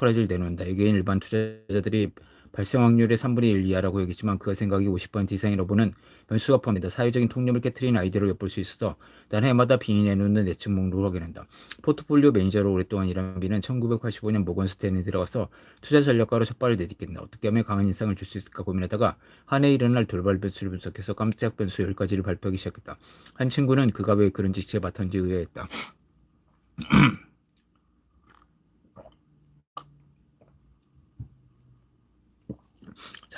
서프라이즈를 내놓는다. 여기엔 일반 투자자들이 발생 확률의 3분의 1 이하라고 여기지만 그 생각이 50% 이상이라고 보는 변수가 포함된다. 사회적인 통념을 깨뜨리는 아이디어를 엿볼 수 있어 단 해마다 빈이 내놓는 예측 목록을 확인한다. 포트폴리오 매니저로 오랫동안 일한 빈은 1985년 모건 스탠에 들어가서 투자 전략가로 첫 발을 내딛겠다. 어떻게 하면 강한 인상을 줄 수 있을까 고민하다가 한 해 일어날 돌발 변수를 분석해서 깜짝 변수 10가지를 발표하기 시작했다. 한 친구는 그가 왜 그런 직시에 맡았는지 의아했다.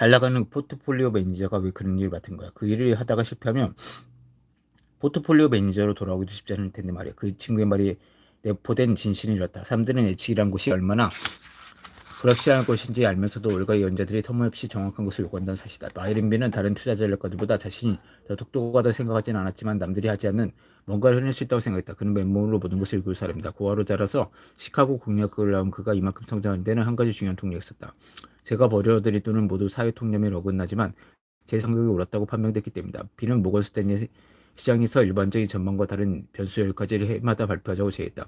잘 나가는 포트폴리오 매니저가 왜 그런 일을 맡은 거야. 그 일을 하다가 실패하면 포트폴리오 매니저로 돌아오기도 쉽지 않을 텐데 말이야. 그 친구의 말이 내포된 진실을 잃었다. 사람들은 예측이란 것이 얼마나 불확실한 것인지 알면서도 올가의 연자들이 터무니없이 정확한 것을 요구한다는 사실이다. 마이린비는 다른 투자 전략가들보다 자신이 더 똑똑하다고 생각하지는 않았지만 남들이 하지 않는 뭔가를 해낼 수 있다고 생각했다. 그는 맨몸으로 모든 것을 읽을 사람이다. 고아로 자라서 시카고 공략을 나온 그가 이만큼 성장한 데는 한 가지 중요한 통력이 있었다. 제가 버려드릴 돈은 모두 사회 통념에 어긋나지만 제 성격이 옳았다고 판명됐기 때문이다. 비는 모건 스탠리 시장에서 일반적인 전망과 다른 변수 10가지를 해마다 발표하자고 제의했다.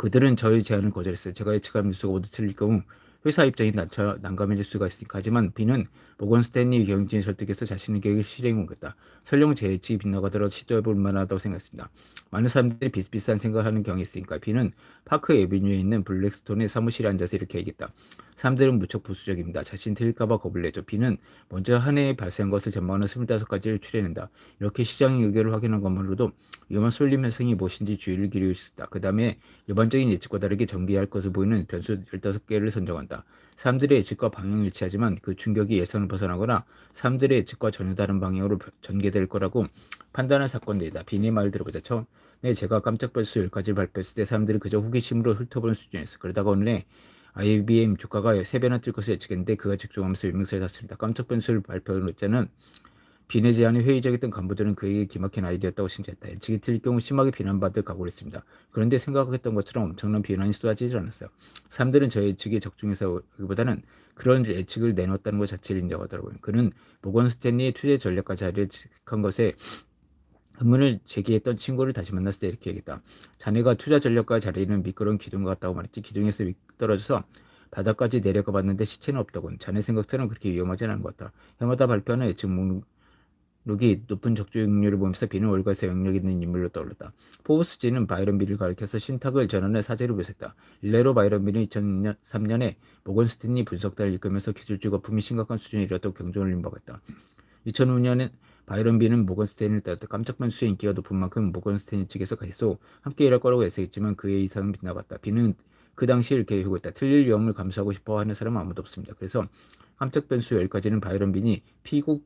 그들은 저의 제안을 거절했어요. 제가 예측한 뉴스가 모두 틀릴 경우 회사 입장이 난감해질 수가 있으니까. 하지만 비는 모건 스탠리 경영진을 설득해서 자신의 계획을 실행해 옮겼다. 설령 제 예측이 빗나가더라도 시도해볼 만하다고 생각했습니다. 많은 사람들이 비슷비슷한 생각을 하는 경향이 있으니까 비는 파크 에비뉴에 있는 블랙스톤의 사무실에 앉아서 이렇게 얘기했다. 사람들은 무척 보수적입니다. 자신 틀릴까봐 겁을 내죠. 비는 먼저 한 해에 발생한 것을 전망하는 25가지를 추려낸다. 이렇게 시장의 의견을 확인한 것만으로도 위험한 쏠림 현상이 무엇인지 주의를 기울일 수 있다. 그 다음에 일반적인 예측과 다르게 전개할 것을 보이는 변수 15개를 선정한다. 사람들의 예측과 방향이 일치하지만 그 충격이 예상을 벗어나거나 사람들의 예측과 전혀 다른 방향으로 전개될 거라고 판단한 사건들이다. 비니 말 들어보자. 처음에 제가 깜짝 변수 10가지를 발표했을 때 사람들이 그저 호기심으로 훑어보는 수준이었어. 그러다가 어느 날 IBM 주가가 3배나 뛸 것을 예측했는데 그가 집중하면서 유명세를 탔습니다. 깜짝 변수를 발표한 때는 비내 제안이 회의적이었던 간부들은 그에게 기막힌 아이디어였다고 칭찬했다. 예측이 틀릴 경우 심하게 비난받을 각오를 했습니다. 그런데 생각했던 것처럼 엄청난 비난이 쏟아지질 않았어요. 사람들은 저 예측에 적중해서보다는 그런 예측을 내놓았다는 것 자체를 인정하더라고요. 그는 모건 스탠리의 투자 전략가 자리를 지한 것에 의문을 제기했던 친구를 다시 만났을 때 이렇게 얘기했다. 자네가 투자 전략가 자리는 미끄러운 기둥과 같다고 말했지. 기둥에서 떨어져서 바닥까지 내려가 봤는데 시체는 없더군. 자네 생각처럼 그렇게 위험하지 않은 것 같다. 해마다 발표하는 예측 목록 룩이 높은 적중률을 보면서 비는 월가에서 영역 있는 인물로 떠올랐다. 포브스지는 바이런 빌을 가리켜서 신탁을 전하는 사제로 묘사했다. 일례로 바이런 빌은 2003년에 모건 스탠리 분석단을 이끌면서 기술주 거품이 심각한 이르렀다고 경종을 임박했다. 2005년에 바이런 비는 모건 스탠리를 따랐다. 깜짝 변수의 인기가 높은 만큼 모건 스탠리 측에서 계속 함께 일할 거라고 예상했지만 그의 이상은 빗나갔다. 비는 그 당시 이렇게 회고했다. 틀릴 위험을 감수하고 싶어 하는 사람은 아무도 없습니다. 그래서 깜짝 변수 10가지는 바이런 빈이 피고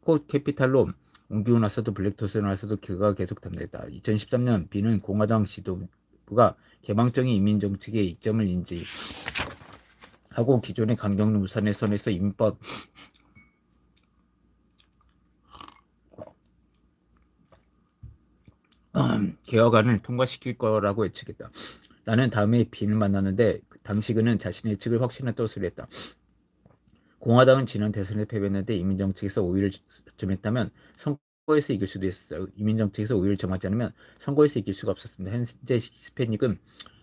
코 캐피탈로 옮기고 나서도 블랙토스에 나서도 그가 계속 담당했다. 2013년 비는 공화당 지도부가 개방적인 이민 정책의 이점을 인지하고 기존의 강경 우산의 선에서 이민법 개혁안을 통과시킬 거라고 예측했다. 나는 다음에 빈을 만났는데 그 당시 그는 자신의 예측을 확신했다고 소리했다. 공화당은 지난 대선에 패배했는데 이민 정책에서 우위를 점했다면 선거에서 이길 수도 있었어요. 이민 정책에서 우위를 점하지 않으면 선거에서 이길 수가 없었습니다. 현재 히스패닉은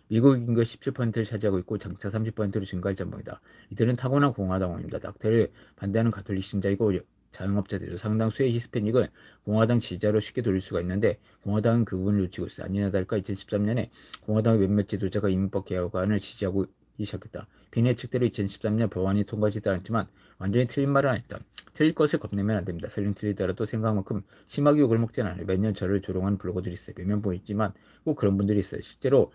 미국 인구 17%를 차지하고 있고 장차 30%로 증가할 전망이다. 이들은 타고난 공화당원입니다. 낙태를 반대하는 가톨릭 신자이고 자영업자들도 상당수의 히스패닉을 공화당 지지자로 쉽게 돌릴 수가 있는데 공화당은 그 부분을 놓치고 있어. 아니나 다를까 2013년에 공화당의 몇몇 지도자가 이민법 개혁안을 지지하고 시작했다. 비내 측대로 2013년 법안이 통과되지 않았지만 완전히 틀린 말은 아니다. 틀릴 것을 겁내면 안 됩니다. 설령 틀리더라도 생각만큼 심하게 욕을 먹진 않아요. 매년 저를 조롱하는 블로거들이 있어요. 몇몇 보이지만 꼭 그런 분들이 있어요. 실제로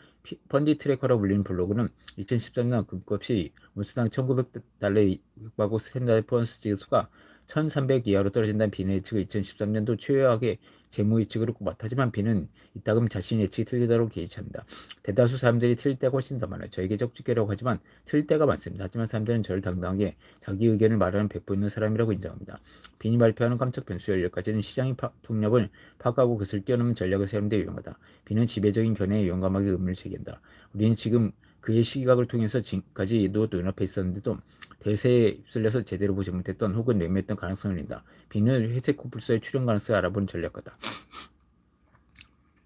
펀디 트래커라고 불리는 블로그는 2013년 금값이 온수당 1900달러에 육박고 스탠다드 펀스 지수가 1300 이하로 떨어진다는 비는 예측을 2013년도 최악의 재무 예측으로 꼽았다. 하지만 비는 이따금 자신의 예측이 틀리다고 개의치한다. 대다수 사람들이 틀릴 때가 훨씬 더 많아요. 저에게 적주계라고 하지만 틀릴 때가 많습니다. 하지만 사람들은 저를 당당하게 자기 의견을 말하는 배포 있는 사람이라고 인정합니다. 빈이 발표하는 깜짝 변수 열려까지는 시장의 파, 통력을 파악하고 그것을 뛰어넘는 전략을 세우는 데 유용하다. 비는 지배적인 견해에 용감하게 의문을 제기한다. 우리는 지금 그의 시각을 통해서 지금까지도 눈앞에 있었는데도 대세에 휩쓸려서 제대로 보지 못했던 혹은 내면했던 가능성을 낸다. 비는 회색 코뿔소의 출현 가능성을 알아보는 전략가다.